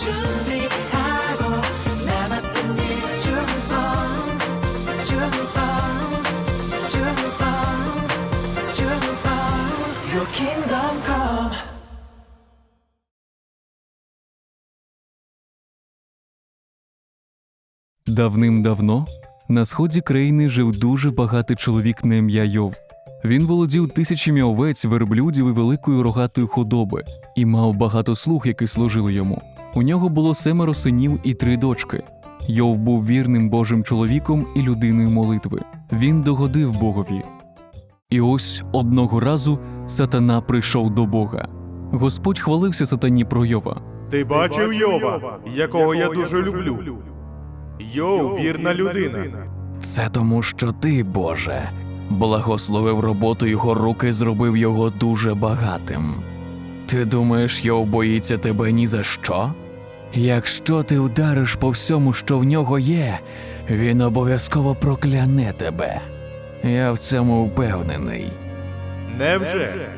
준비하고 남았던 일 충성 충성 충성 충성 Your kingdom come Давним-давно на сході країни жив дуже багатий чоловік на ім'я Йов. Він володів тисячами овець, верблюдів і великої рогатої худоби і мав багато слуг, які служили йому. У нього було семеро синів і три дочки. Йов був вірним Божим чоловіком і людиною молитви. Він догодив Богові. І ось одного разу сатана прийшов до Бога. Господь хвалився сатані про Йова. Ти бачив Йова, якого я дуже люблю. Йов вірна людина. Це тому, що ти, Боже, благословив роботу його руки, зробив його дуже багатим. Ти думаєш, Йов боїться тебе ні за що? Якщо ти вдариш по всьому, що в нього є, він обов'язково прокляне тебе. Я в цьому впевнений. Невже?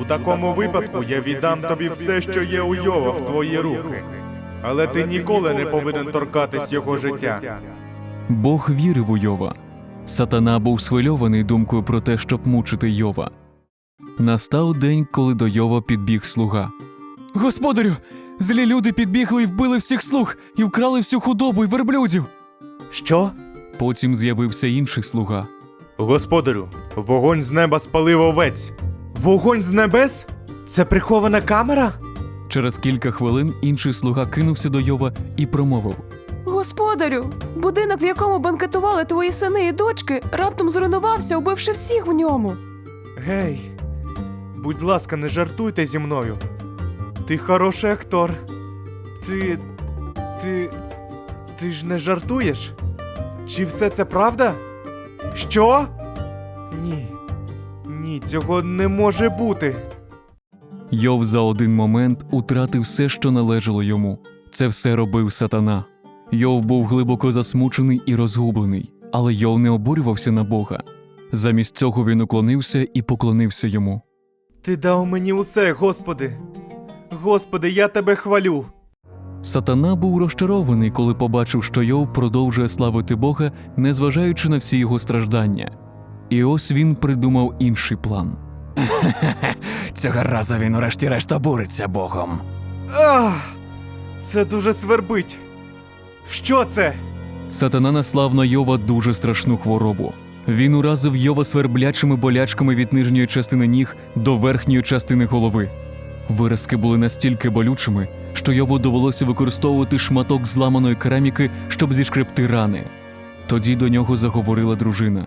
У такому випадку я віддам тобі все, що є у Йова в твої руки. Але ти ніколи не повинен торкатись його життя. Бог вірив у Йова. Сатана був схвильований думкою про те, щоб мучити Йова. Настав день, коли до Йова підбіг слуга. Господарю, злі люди підбігли і вбили всіх слуг, і вкрали всю худобу й верблюдів. Що? Потім з'явився інший слуга. Господарю, вогонь з неба спалив овець. Вогонь з небес? Це прихована камера? Через кілька хвилин інший слуга кинувся до Йова і промовив: Господарю, будинок, в якому банкетували твої сини і дочки, раптом зруйнувався, убивши всіх в ньому. Гей, будь ласка, не жартуйте зі мною. Ти хороший актор. Ти. Ти. Ти ж не жартуєш? Чи все це правда? Що? Ні. Ні, цього не може бути. Йов за один момент утратив все, що належало йому. Це все робив сатана. Йов був глибоко засмучений і розгублений, але Йов не обурювався на Бога. Замість цього він уклонився і поклонився йому. Ти дав мені усе, Господи. Господи, я тебе хвалю. Сатана був розчарований, коли побачив, що Йов продовжує славити Бога, незважаючи на всі його страждання. І ось він придумав інший план. Цього разу він урешті-решт обуриться Богом. Ах! Це дуже свербить. Що це? Сатана наслав на Йова дуже страшну хворобу. Він уразив Йова сверблячими болячками від нижньої частини ніг до верхньої частини голови. Виразки були настільки болючими, що Йову довелося використовувати шматок зламаної кераміки, щоб зішкребти рани. Тоді до нього заговорила дружина.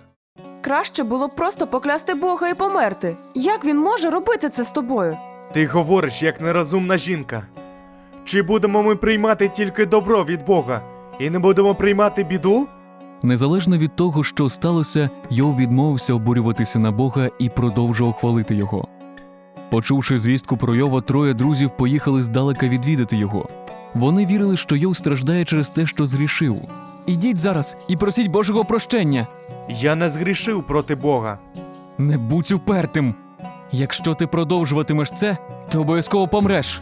Краще було б просто поклясти Бога і померти. Як він може робити це з тобою? Ти говориш як нерозумна жінка. Чи будемо ми приймати тільки добро від Бога і не будемо приймати біду? Незалежно від того, що сталося, Йов відмовився обурюватися на Бога і продовжував хвалити його. Почувши звістку про Йова, троє друзів поїхали здалека відвідати його. Вони вірили, що Йов страждає через те, що зрішив. Ідіть зараз і просіть Божого прощення. Я не згрішив проти Бога. Не будь упертим. Якщо ти продовжуватимеш це, то обов'язково помреш.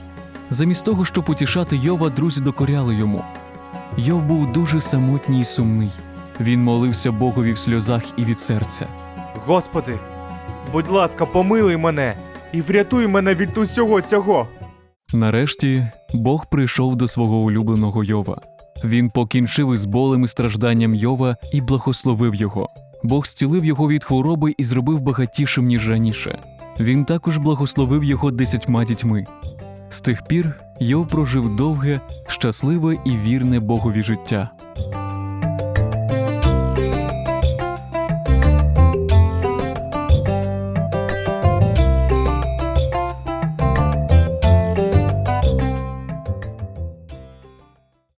Замість того, щоб утішати Йова, друзі докоряли йому. Йов був дуже самотній і сумний. Він молився Богові в сльозах і від серця. Господи, будь ласка, помилуй мене і врятуй мене від усього цього. Нарешті Бог прийшов до свого улюбленого Йова. Він покінчив із болем і стражданням Йова і благословив його. Бог зцілив його від хвороби і зробив багатішим, ніж раніше. Він також благословив його десятьма дітьми. З тих пір Йов прожив довге, щасливе і вірне Богові життя.